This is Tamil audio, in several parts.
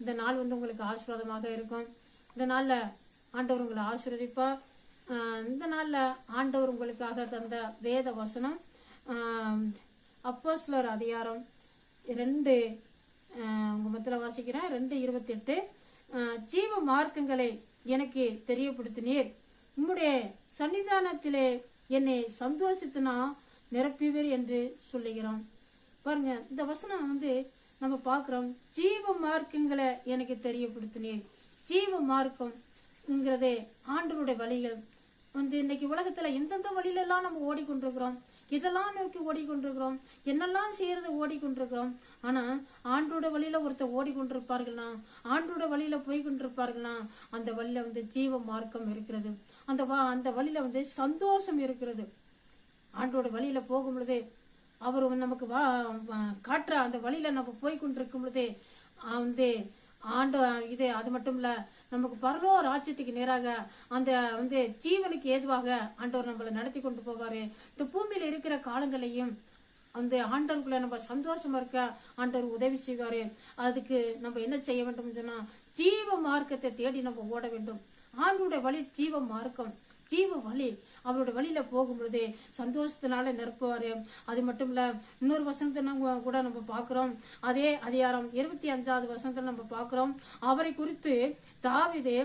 இந்த நாள் வந்து உங்களுக்கு ஆசீர்வாதமாக இருக்கும். இந்த நாளில் ஆண்டவர் உங்களை ஆசீர்வதிப்பார். இந்த நாளில் ஆண்டவர் உங்களுக்காக தந்த வேத வசனம் அப்போஸ்லர் அதிகாரம் ரெண்டு உங்கள் மத்தியில் வாசிக்கிறேன். ரெண்டு இருபத்தெட்டு. ஜீவ மார்க்கங்களை எனக்கு தெரியப்படுத்தினீர். உம்முடைய சன்னிதானத்திலே என்னை சந்தோஷத்தினா நிரப்பிவர் என்று சொல்லுகிறோம். பாருங்க இந்த வசனம் வந்து நம்ம பார்க்குறோம் ஜீவ மார்க்கங்களை எனக்கு தெரியப்படுத்தினேன். ஜீவ மார்க்கம்ங்கிறதே ஆண்டவருடைய வழிகள். வந்து இன்னைக்கு உலகத்துல எந்தெந்த வழியிலெல்லாம் நம்ம ஓடிக்கொண்டிருக்கிறோம்? இதெல்லாம் நோக்கி ஓடிக்கொண்டிருக்கிறோம். என்னெல்லாம் செய்யறது ஓடிக்கொண்டிருக்கிறோம். ஆனா ஆண்டோட வழியில ஒருத்தர் ஓடிக்கொண்டிருப்பார்கள்னா ஆண்டோட வழியில போய்கொண்டிருப்பார்கள்னா அந்த வழியில வந்து ஜீவ மார்க்கம் இருக்கிறது. அந்த வா- அந்த வழியில வந்து சந்தோஷம் இருக்கிறது. ஆண்டோட வழியில போகும் பொழுது அவர் நமக்கு வா காட்டுற. அந்த வழியில் நம்ம போய் கொண்டிருக்கும் பொழுது வந்து ஆண்டு இது அது மட்டும் இல்லை நமக்கு பரலோ ராஜ்யத்துக்கு நேராக அந்த வந்து ஜீவனுக்கு ஏதுவாக ஆண்டவர் நம்மளை நடத்தி கொண்டு போவார். இந்த பூமியில் இருக்கிற காலங்களையும் அந்த ஆண்டவருக்குள்ள நம்ம சந்தோஷமா இருக்க ஆண்டவர் உதவி செய்வார். அதுக்கு நம்ம என்ன செய்ய வேண்டும் சொன்னால் ஜீவ மார்க்கத்தை தேடி நம்ம ஓட வேண்டும். ஆண்டோட வழி ஜீவ மார்க்கம். ஜீவ வழி அவரோட வழியில போகும்பொழுது சந்தோஷத்தினால நிரப்புவாரு. அது மட்டும் இல்ல இன்னொரு வசனத்தை கூட நம்ம பாக்குறோம் அதே அதிகாரம் இருபத்தி அஞ்சாவது வசனத்துல நம்ம பாக்குறோம் அவரை குறித்து தாவிது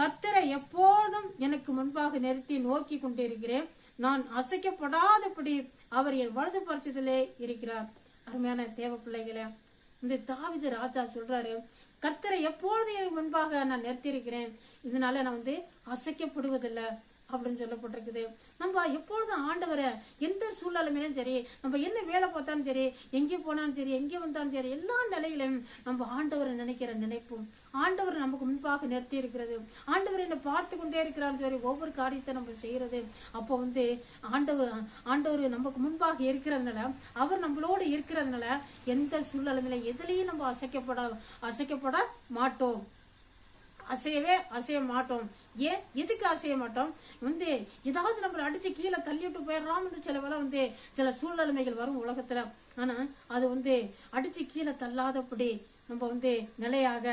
கர்த்தரை எப்போதும் எனக்கு முன்பாக நிறுத்தி நோக்கி கொண்டிருக்கிறேன். நான் அசைக்கப்படாதபடி அவர் என் வலது பரிசத்திலே இருக்கிறார். அருமையான தேவ பிள்ளைகளே இந்த தாவிது ராஜா சொல்றாரு கர்த்தரை எப்பொழுது எனக்கு முன்பாக நான் நிறுத்தியிருக்கிறேன். இதனால நான் வந்து அசைக்கப்படுவதில்லை. அப்படின்னு சொல்லப்பட்டிருக்குது. நம்ம எப்பொழுதும் ஆண்டவரை எந்த சூழ்நிலைமையிலும் சரி நம்ம என்ன வேலை பார்த்தாலும் சரி எங்கே போனாலும் சரி எங்கே வந்தாலும் சரி எல்லா நிலையிலும் நம்ம ஆண்டவரை நினைக்கிற நினைப்பும் ஆண்டவர் நமக்கு முன்பாக நிறுத்தி இருக்கிறது ஆண்டவர் என்னை பார்த்து கொண்டே இருக்கிறான்னு சொல்லி ஒவ்வொரு காரியத்தை நம்ம செய்யறது. அப்போ வந்து ஆண்டவர் ஆண்டவர் நமக்கு முன்பாக இருக்கிறதுனால அவர் நம்மளோட இருக்கிறதுனால எந்த சூழ்நிலையில எதுலையும் நம்ம அசைக்கப்பட அசைக்கப்பட மாட்டோம். அசையவே அசைய மாட்டோம். ஏன் எதுக்கு அசைய மாட்டோம்? வந்து ஏதாவது நம்மளை அடிச்சு கீழே தள்ளிட்டு போயிடலாம்னு சில வேலை வந்து சில சூழ்நிலைமைகள் வரும் உலகத்துல. ஆனா அது வந்து அடிச்சு கீழே தள்ளாதபடி நம்ம வந்து நிலையாக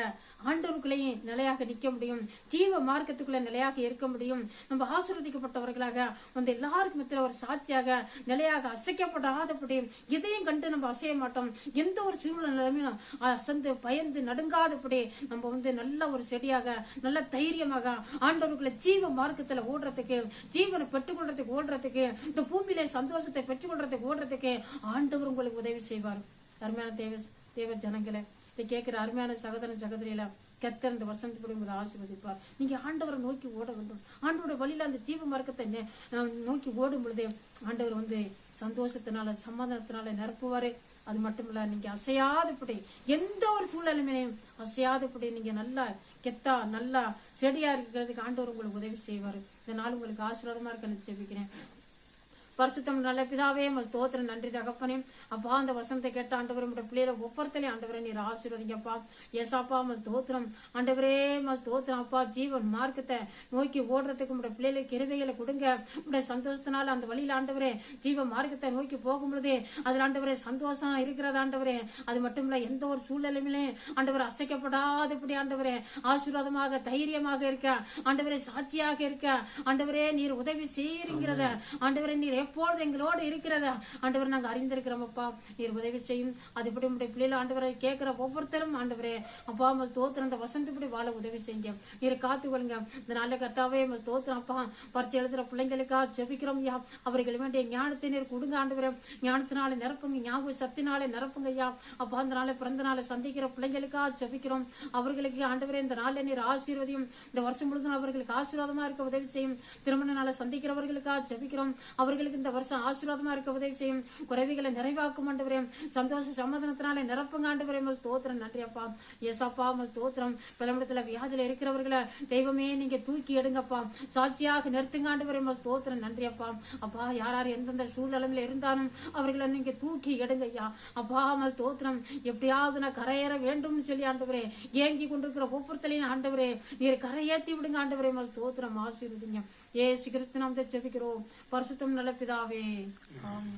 ஆண்டவருக்குள்ளேயும் நிலையாக நிற்க முடியும். ஜீவ மார்க்கத்துக்குள்ள நிலையாக இருக்க முடியும். நம்ம ஆசிர்வதிக்கப்பட்டவர்களாக வந்து எல்லாருக்கும் ஒரு சாட்சியாக நிலையாக அசைக்கப்படாதபடி எதையும் கண்டு நம்ம அசைய மாட்டோம். எந்த ஒரு சூழ்நிலையும் அசந்து பயந்து நடுங்காதபடி நம்ம வந்து நல்ல ஒரு செடியாக நல்ல தைரியமாக ஆண்டவர்களை ஜீவ மார்க்கத்துல ஓடுறதுக்கு ஜீவனை பெற்றுக்கொள்றதுக்கு ஓடுறதுக்கு இந்த பூமியில சந்தோஷத்தை பெற்றுக்கொள்றதுக்கு ஓடுறதுக்கு ஆண்டவர் உங்களுக்கு உதவி செய்வார். அருமையான தேவை தேவ ஜனங்களை இதை கேட்கிற அருமையான சகோதரன் சகோதரியில கத்தர் இந்த வசந்தப்படி உங்களை ஆசீர்வதிப்பார். நீங்க ஆண்டவரை நோக்கி ஓட வேண்டும். ஆண்டவரோட வழியில அந்த ஜீவ மார்க்கத்தை நோக்கி ஓடும் பொழுதே ஆண்டவர் வந்து சந்தோஷத்தினால சமாதானத்தினால நிரப்புவாரு. அது மட்டும் இல்ல நீங்க அசையாதபடி எந்த ஒரு சூழ்நிலைமையும் அசையாதபடி நீங்க நல்லா கெத்தா நல்லா செடியா இருக்கிறதுக்கு ஆண்டவர் உங்களுக்கு உதவி செய்வாரு. இந்த நாள் உங்களுக்கு ஆசீர்வாதமா இருக்க செபிக்கிறேன். பரிசுத்தம் நல்ல பிதாவே உமது ஸ்தோத்திரம் நன்றி தகப்பனே. அப்பா அந்த வசனத்தை கேட்ட ஆண்டவர் உடைய பிள்ளைகளை ஒவ்வொருத்தலையும் ஆண்டவரே நீர் ஆசீர்வதிங்கப்பா. ஏசாப்பா உமது ஸ்தோத்திரம் ஆண்டவரே உமது ஸ்தோத்திரம் அப்பா ஜீவன் மார்க்கத்தை நோக்கி ஓடுறதுக்கு உடைய பிள்ளைகளுக்கு கிருபைகளை கொடுங்க. உடைய சந்தோஷத்தினால அந்த வழியில் ஆண்டவரே ஜீவ மார்க்கத்தை நோக்கி போகும் பொழுதே அதில் ஆண்டவரே சந்தோஷம் இருக்கிறது ஆண்டவரே. அது மட்டும் இல்ல எந்த ஒரு சூழ்நிலையிலே ஆண்டவர் அசைக்கப்படாதபடி ஆண்டவரே ஆசீர்வாதமாக தைரியமாக இருக்க ஆண்டவரே சாட்சியாக இருக்க ஆண்டவரே நீர் உதவி செய்கிறீங்கிறத ஆண்டவரே நீர் எப்பொழுது எங்களோடு இருக்கிறத? ஆண்டவர் நாங்க அறிந்திருக்கிறோம் அப்பா நீர் உதவி செய்யும். அது இப்படி உடைய பிள்ளைகள் ஆண்டவரை கேட்கிற ஒவ்வொருத்தரும் ஆண்டவரே அப்பா உமது தோத்திரம் அந்த வசந்தப்படி வாழ உதவி செய்யுங்க. நீர் காத்து கொள்ளுங்க. இந்த நல்ல கர்த்தாவே உமது தோத்திரம் அப்பா பரிசு எழுதுற பிள்ளைங்களுக்கா ஜெபிக்கிறோம் ஐயா. அவர்கள் வேண்டிய ஞானத்தை நீர் கொடுங்க ஆண்டவரே. ஞானத்தினால நிரப்புங்க ஞாபக சக்தினாலே நிரப்புங்க ஐயா. அப்பா அந்த நாளை பிறந்த நாளை சந்திக்கிற பிள்ளைங்களுக்கா ஜெபிக்கிறோம். அவர்களுக்கு ஆண்டவரே இந்த நாளில் நீர் ஆசீர்வதியும். இந்த வருஷம் முழுதும் அவர்களுக்கு ஆசீர்வாதமா இருக்க உதவி செய்யும். திருமண நாளை சந்திக்கிறவர்களுக்கா ஜெபிக்கிறோம். அவர்களுக்கு இந்த வருஷம் ஆசீர்வாதமா இருக்க உதவி செய்யும் குறைவிகளை நிறைவாக்கும் ஆண்டவரே. சந்தோஷ சமாதானத்தினாலே நிரப்புங்க ஆண்டவரே. உமது தோத்திரம் நன்றியப்பா ஏசப்பா உமது ஸ்தோத்திரம். வியாதியில இருக்கிறவர்களை தெய்வமே நீங்க தூக்கி எடுங்கப்பா. சாட்சியாக நிறுத்துங்க ஆண்டவரே. உமது தோத்திரம் நன்றியப்பா அப்பா. அப்பா யார் யார் எந்தெந்த சூழ்நிலையில இருந்தாலும் அவர்களை நீங்க தூக்கி எடுங்க ஐயா. அப்பா உமது தோத்திரம் எப்படியாவது நான் கரையேற வேண்டும்னு சொல்லி ஆண்டவரே ஏங்கி கொண்டிருக்கிற ஒவ்வொருத்தலையும் ஆண்டவரே நீர் கரையேத்தி விடுங்க ஆண்டவரே. உமது தோத்திரம் ஆசீர்வதிங்க. ஏ சிகிருத்து நாம் செபிக்கிறோம் பரிசுத்தம் நல்ல பிதாவே ஆமென்